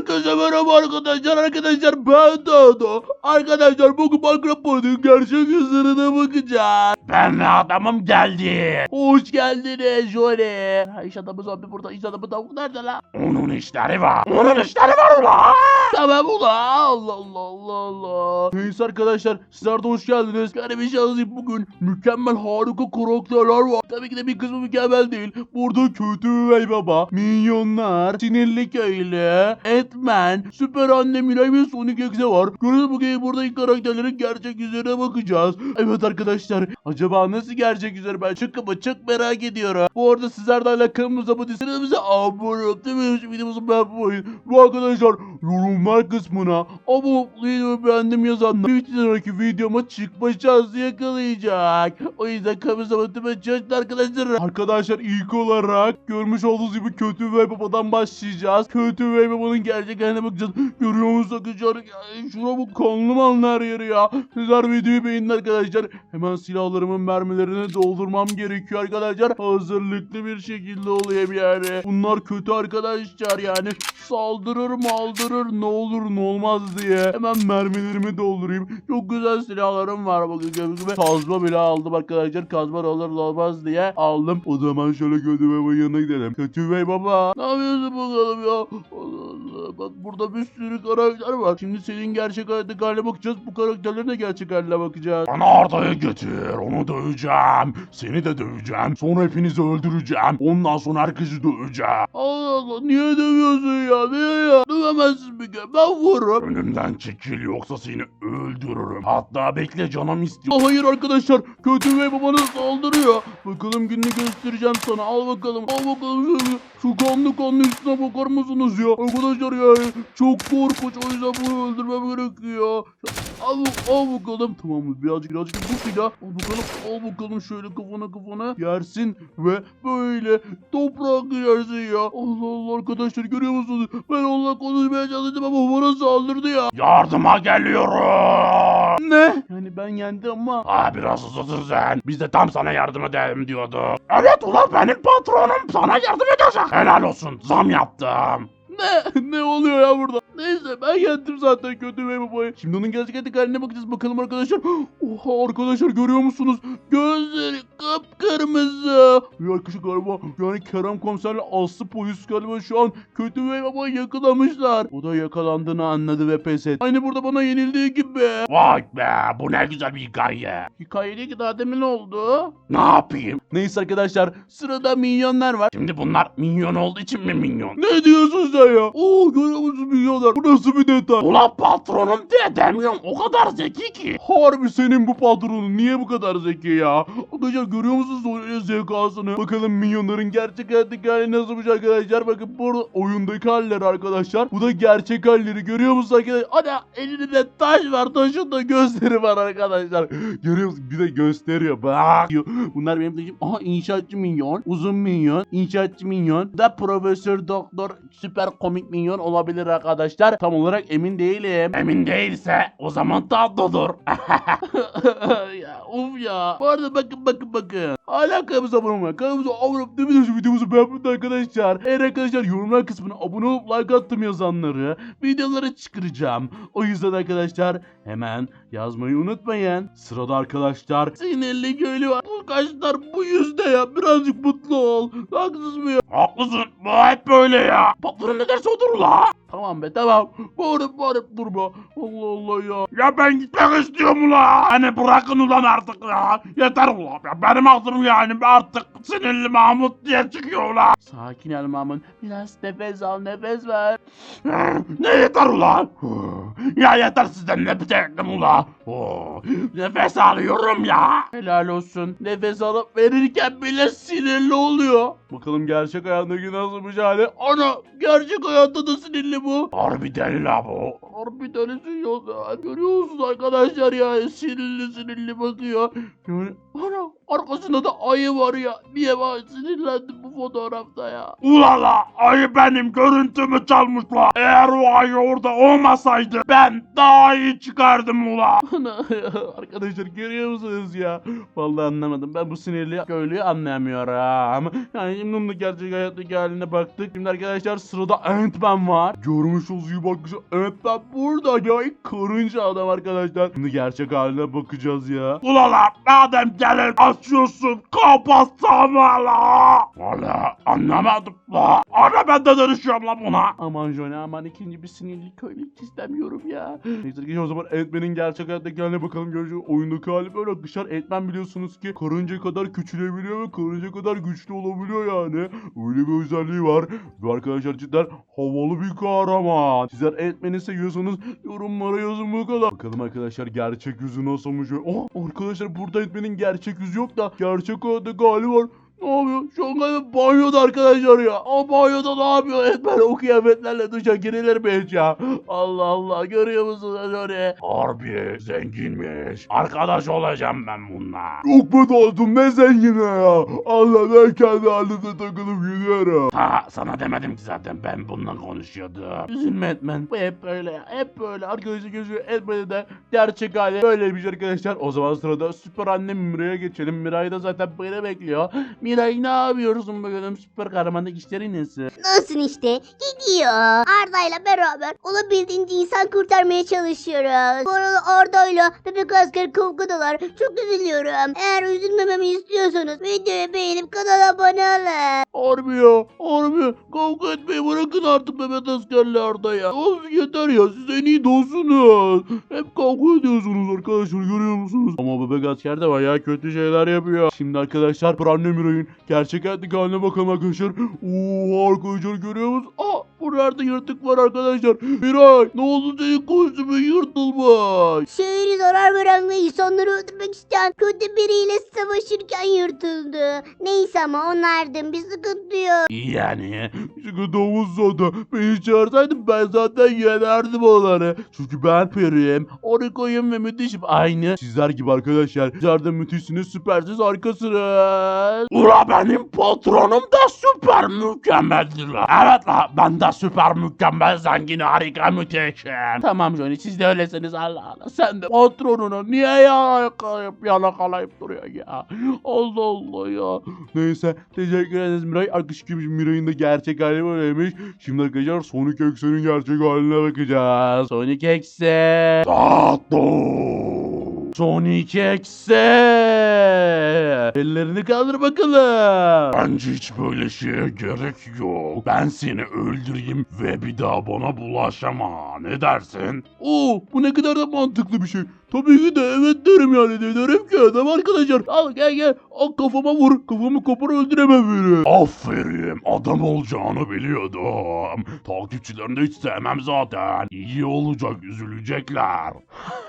Herkese merhaba arkadaşlar. Arkadaşlar ben Dado. Arkadaşlar bugün Minecraft Party'nin gerçek yüzlerine bakacağız. Ben ve adamım geldi. Hoş geldiniz Johnny. Ha, iş adamı zombi burada. İş adamı tavuk nerede lan? Onun işleri var. Onun işleri var ulan. Tamam ulan. Allah Allah Allah Allah. Neyse arkadaşlar sizler de hoş geldiniz. Yani bir şey yazayım bugün. Mükemmel harika karakterler var. Tabii ki de bir kısmı mükemmel değil. Burada kötü üvey baba, minyonlar, sinirli köylü, Etman, süper anne Miray ve Sonic Exe var. Gördüğünüz bugün buradaki karakterlerin gerçek yüzlerine bakacağız. Evet arkadaşlar acaba nasıl gerçek yüzler ben çok ama çok merak ediyorum. Bu arada sizler de abone değilseniz bize abone olup değil videomuzu beğenmeyin. Bu arkadaşlar yorumlar kısmına abone ve beğendim yazanlar bir sonraki videoma çıkma şansı yakalayacak. O yüzden kanalımıza abone olmayı çalışın arkadaşlar. Arkadaşlar ilk olarak görmüş olduğunuz gibi kötü ve babadan başlayacağız. Kötü ve babanın gerçek haline bakacağız. Görüyor musunuz arkadaşlar? Ya, şuna bu kanlı malın her yeri ya. Sizler videoyu beğenin arkadaşlar. Hemen silahlarımın mermilerini doldurmam gerekiyor arkadaşlar. Hazırlıklı bir şekilde olayım yani. Bunlar kötü arkadaşlar yani. Saldırır maldırır ne olur ne olmaz diye. Hemen mermilerimi doldurayım. Çok güzel silahlarım var bakın gibi. Kazma bile aldım arkadaşlar. Kazma olur olmaz diye aldım. O zaman şöyle kötü babanın yanına gidelim. Kötü bey baba. Ne yapıyorsun bakalım ya? Allah Allah. Bak burada bir sürü karakter var. Şimdi senin gerçek hayattaki haline bakacağız. Bu karakterlerin de gerçek haline bakacağız. Bana Arda'yı getir. Onu döveceğim. Seni de döveceğim. Sonra hepinizi öldüreceğim. Ondan sonra herkesi döveceğim. Allah Allah. Niye dövüyorsun ya? Niye ya? Dövemezsin bir kere. Ben vururum. Önümden çekil yoksa seni öldürürüm. Hatta bekle canım istiyor. Aa, Hayır arkadaşlar kötü ve babana saldırıyor. Bakalım gününü göstereceğim sana. Al bakalım. Al bakalım. Şu kanlı kanlı üstüne bakar mısınız ya? Arkadaşlar yani çok korkunç. O yüzden bunu öldürmem gerekiyor. Al, al bakalım. Tamam mı? Birazcık birazcık bu silah. Al bakalım. Al bakalım şöyle kafana kafana. Yersin ve böyle toprak yersin ya. Allah Allah arkadaşlar görüyor musunuz? Ben onunla konuşmaya çalıştım ama bana saldırdı ya. Yardıma geliyorum. Ne? Yani ben yendim ama. Aa biraz hızlısın sen. Biz de tam sana yardım edelim diyorduk. Evet ulan benim patronum sana yardım edecek. Helal olsun zam yaptım. Ne? Ne oluyor ya burada? Neyse ben yendim zaten kötü ve babayı. Şimdi onun gerçek haline bakacağız bakalım arkadaşlar. Oha arkadaşlar görüyor musunuz? Gözleri kıpkırmızı. Ya arkadaşlar galiba yani Kerem komiserle Aslı polis galiba şu an kötü ve babayı yakalamışlar. O da yakalandığını anladı ve pes etti. Aynı burada bana yenildiği gibi. Vay be bu ne güzel bir hikaye. Hikaye değil ki daha demin oldu. Ne yapayım? Neyse arkadaşlar sırada milyonlar var. Şimdi bunlar minyon olduğu için mi minyon? Ne diyorsun sen ya? Oo görüyor musun milyonlar? Bu nasıl bir detay? Ulan patronum diye demiyorum o kadar zeki ki. Harbi senin bu patronun niye bu kadar zeki ya? Arkadaşlar görüyor musunuz oyunun zekasını? Bakalım minyonların gerçek hayattaki hali nasılmış arkadaşlar? Bakın burada oyundaki halleri arkadaşlar. Bu da gerçek halleri görüyor musunuz arkadaşlar? Ana elinde taş var taşın da gözleri var arkadaşlar. Görüyor musunuz? Bir de gösteriyor. Bak. Bunlar benim taşım. Aha inşaatçı minyon. Uzun minyon. inşaatçı minyon. Da profesör doktor süper komik minyon olabilir arkadaşlar. Tam olarak emin değilim. Emin değilse o zaman tatlıdır. ya of ya. Bu arada bakın bakın bakın. Hala kanalımıza abone olmayın. Kanalımıza abone olup değil mi? videomuzu beğenmeyin arkadaşlar. Eğer arkadaşlar yorumlar kısmına abone olup like attım yazanları videolara çıkaracağım. O yüzden arkadaşlar hemen yazmayı unutmayın. Sırada arkadaşlar sinirli köylü var. Bu kaşlar bu yüzde ya. Birazcık mutlu ol. Haksız mı ya? Haklısın bu hep böyle ya. Patronum ne derse odur la. Tamam be tamam. Bağırıp bağırıp durma. Allah Allah ya. Ya ben gitmek istiyorum ula. Hani bırakın ulan artık ya. Yeter ula. Ya benim aklım yani artık sinirli Mahmut diye çıkıyor ula. Sakin ol Mahmut. Biraz nefes al nefes ver. ne yeter ula? Ya yeter sizden nefret ettim ula. Oh, Nefes alıyorum ya. Helal olsun. Nefes alıp verirken bile sinirli oluyor. Bakalım gerçek hayattaki nasılmış hali. Ana gerçek hayatta da sinirli bu. Harbi deli la bu. Harbi delisin yok ya. Görüyor musunuz arkadaşlar ya sinirli sinirli bakıyor. Yani ana arkasında da ayı var ya. Niye ben sinirlendim bu fotoğrafta ya. Ulala ayı benim görüntümü çalmışlar. Eğer o ayı orada olmasaydı ben daha iyi çıkardım ula. Arkadaşlar görüyor musunuz ya? Vallahi anlamadım. Ben bu sinirli köylüyü anlayamıyorum. Yani Memnun'un da gerçek hayattaki haline baktık. Şimdi arkadaşlar sırada Ant-Man var. Görmüş olduğunuz gibi arkadaşlar Ant-Man burada ya. Karınca adam arkadaşlar. Şimdi gerçek haline bakacağız ya. Ulan lan madem gelin açıyorsun kapatsana la. Valla anlamadım la. Ana ben de dönüşüyorum la buna. Aman Johnny aman ikinci bir sinirli köylük istemiyorum ya. Neyse arkadaşlar o zaman Ant-Man'in gerçek hayattaki haline bakalım. Göreceğiz. Oyundaki hali böyle arkadaşlar. Ant-Man biliyorsunuz ki karınca kadar küçülebiliyor ve karınca kadar güçlü olabiliyor yani. Öyle bir özelliği var. Ve arkadaşlar cidden havalı bir kahraman. Sizler Ant-Man'i seviyorsanız yorumlara yazın bakalım. Bakalım arkadaşlar gerçek yüzü nasılmış. Oh arkadaşlar burada Ant-Man'in gerçek yüzü yok da gerçek hayattaki hali var. Ne yapıyor? Şu an galiba banyoda arkadaşlar ya. O banyoda ne yapıyor? Etmen o kıyafetlerle duşa girilir mi hiç ya? Allah Allah görüyor musunuz öyle? Harbi zenginmiş. Arkadaş olacağım ben bununla. Yok be dostum ne zengine ya. Allah ben kendi halinde takılıp gidiyorum. Ha sana demedim ki zaten ben bununla konuşuyordum. Üzülme Etmen. Bu hep böyle ya. Hep böyle. Arkadaşı gözü Etmen'e de gerçek hali böyleymiş arkadaşlar. O zaman sırada süper annem Miray'a geçelim. Miray da zaten beni bekliyor. Miray ne yapıyorsun bakalım? Süper kahramanlık işleri nasıl? Nasıl işte? Gidiyor. Arda'yla beraber olabildiğince insan kurtarmaya çalışıyoruz. Bu arada Arda'yla bebek asker kavgadalar. Çok üzülüyorum. Eğer üzülmememi istiyorsanız videoyu beğenip kanala abone olun. Harbi ya, harbi. Kavga etmeyi bırakın artık Mehmet askerlerde ya. Of yeter ya, siz en iyi dostsunuz. Hep kavga ediyorsunuz arkadaşlar, görüyor musunuz? Ama bebek asker de bayağı kötü şeyler yapıyor. Şimdi arkadaşlar, Miray'ın gerçek hayattaki haline bakalım arkadaşlar. Oo arkadaşlar görüyor musunuz? Aa, buralarda yırtık var arkadaşlar. Miray, ne oldu senin kostümün yırtılmış. Şehri zarar veren ve insanları öldürmek isteyen kötü biriyle savaşırken yırtıldı. Neyse ama onlardan bir sıkıntı yok. Yani. Sıkıntı olmazsa beni çağırsaydın ben zaten yenerdim onları. Çünkü ben periyim, orikoyum ve müthişim. Aynı sizler gibi arkadaşlar. Sizler de müthişsiniz, süpersiniz, harikasınız. Ula benim patronum da süper mükemmeldir. Evet la ben de süper mükemmel zengin harika müthişim. Tamam Johnny siz de öylesiniz Allah Allah. Sen de patronuna niye yalakalayıp yalakalayıp duruyor ya. Allah Allah ya. Neyse teşekkür ederiz Miray. Arkadaş gibi Miray'ın da gerçek hali böyleymiş. Şimdi arkadaşlar Sonic X'in gerçek haline bakacağız. Sonic X'e. Tato. Sonic X'e. Ellerini kaldır bakalım. Bence hiç böyle şeye gerek yok. Ben seni öldüreyim ve bir daha bana bulaşama. Ne dersin? Oo bu ne kadar da mantıklı bir şey. Tabii ki de evet derim yani de derim ki adam arkadaşlar. Al gel gel. Al kafama vur. Kafamı kopar öldüremem beni. Aferin adam olacağını biliyordum. Takipçilerini hiç sevmem zaten. İyi olacak üzülecekler.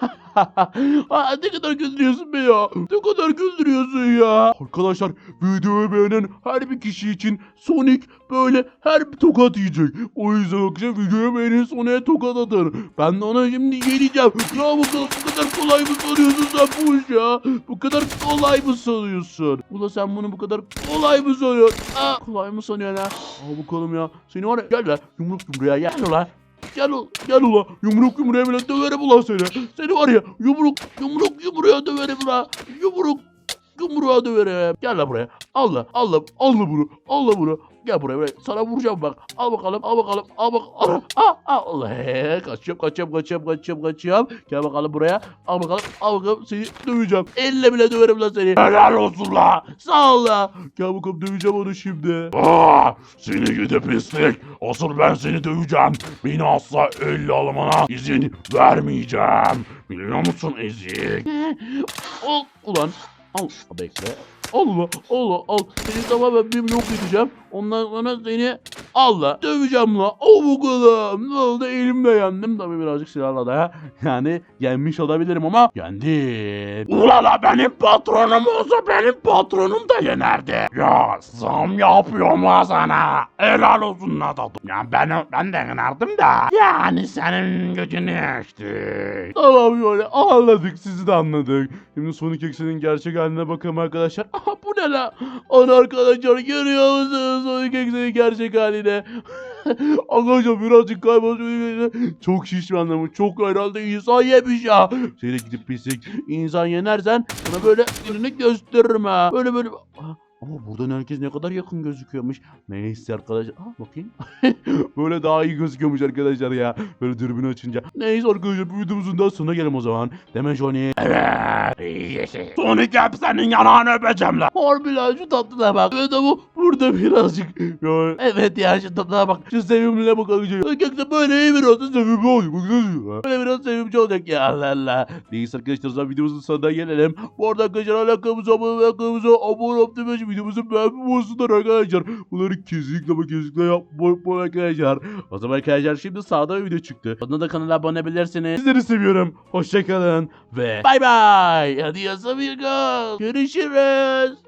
Aa, ne kadar güldürüyorsun be ya. Ne kadar güldürüyorsun ya. Arkadaşlar videoyu beğenen her bir kişi için Sonic böyle her bir tokat yiyecek. O yüzden arkadaşlar videoyu beğenin Sonic'e tokat atın. Ben de ona şimdi yeneceğim. Ya bakalım bu kadar kolay mı sanıyorsun sen bu iş ya? Bu kadar kolay mı sanıyorsun? Ula sen bunu bu kadar kolay mı sanıyorsun? Aa, kolay mı sanıyorsun ha? Al bakalım ya. Seni var ya gel lan yumruk yumruğa gel ulan. Gel ul, gel ula. Yumruk yumruğa bile döverim ulan seni. Seni var ya yumruk yumruk yumruğa döverim ulan. Yumruk yumruğa döverim. Gel la buraya. Al la al la al la bunu. Al la bunu. Gel buraya, buraya. Sana vuracağım bak. Al bakalım, al bakalım, al bak. Al, al, al. Allah. He, kaçıyorum, kaçıyorum, kaçıyorum, kaçıyorum, kaçıyorum. Gel bakalım buraya. Al bakalım, al bakalım. Seni döveceğim. Elle bile döverim lan seni. Helal olsun la. Sağ ol la. Gel bakalım döveceğim onu şimdi. Aa, seni gidi pislik. Asıl ben seni döveceğim. Beni asla elle almana izin vermeyeceğim. Biliyor musun ezik? Al ulan. Al bekle. Al ulan. Al al. Seni tamamen bir yok edeceğim. Ondan sonra seni al la. Döveceğim la. Al bakalım. Ne oldu elimle yendim. Tabii birazcık silahla da. Yani yenmiş olabilirim ama yendim. Ula la benim patronum olsa benim patronum da yenerdi. Ya zam yapıyorum la sana. Helal olsun la tatlım. Ya ben, ben de yenerdim da. Yani senin gücünü işte. Tamam böyle anladık sizi de anladık. Şimdi Sonic X'in gerçek haline bakalım arkadaşlar. Aha bu ne la? Ana arkadaşlar görüyor musunuz Sonic X'in gerçek haline? arkadaşlar birazcık kaybolmuş. Çok şişmanlamış. Çok herhalde insan yemiş ya. Seni gidip pislik insan yenersen sana böyle gününü gösteririm ha. Böyle böyle. Ama buradan herkes ne kadar yakın gözüküyormuş. Neyse arkadaşlar. Aa, bakayım. Böyle daha iyi gözüküyormuş arkadaşlar ya. Böyle dürbünü açınca. Neyse arkadaşlar bu videomuzun daha sonuna gelelim o zaman. Deme Johnny. Evet. Sonic hep senin yanağını öpeceğim lan. Harbi lan şu tatlına bak. Evet ama burada birazcık. Ya, evet ya şu tatlına bak. Şu sevimliliğe bak arkadaşlar. Gerçekten böyle iyi biraz da sevimli olacak. Baksana. Böyle biraz sevimli olacak ya Allah Allah. Neyse arkadaşlar zaman videomuzun sonuna gelelim. Bu arada arkadaşlar hala kanalımıza abone ve kanalımıza abone olup böyle videomuzu beğenmeyi olsunlar arkadaşlar. Bunları kesinlikle ama kesinlikle yapmayın arkadaşlar. O zaman arkadaşlar şimdi sağda bir video çıktı. Ondan da kanala abone olabilirsiniz. Sizleri seviyorum. Hoşçakalın ve bay bay. Adios amigos. Görüşürüz.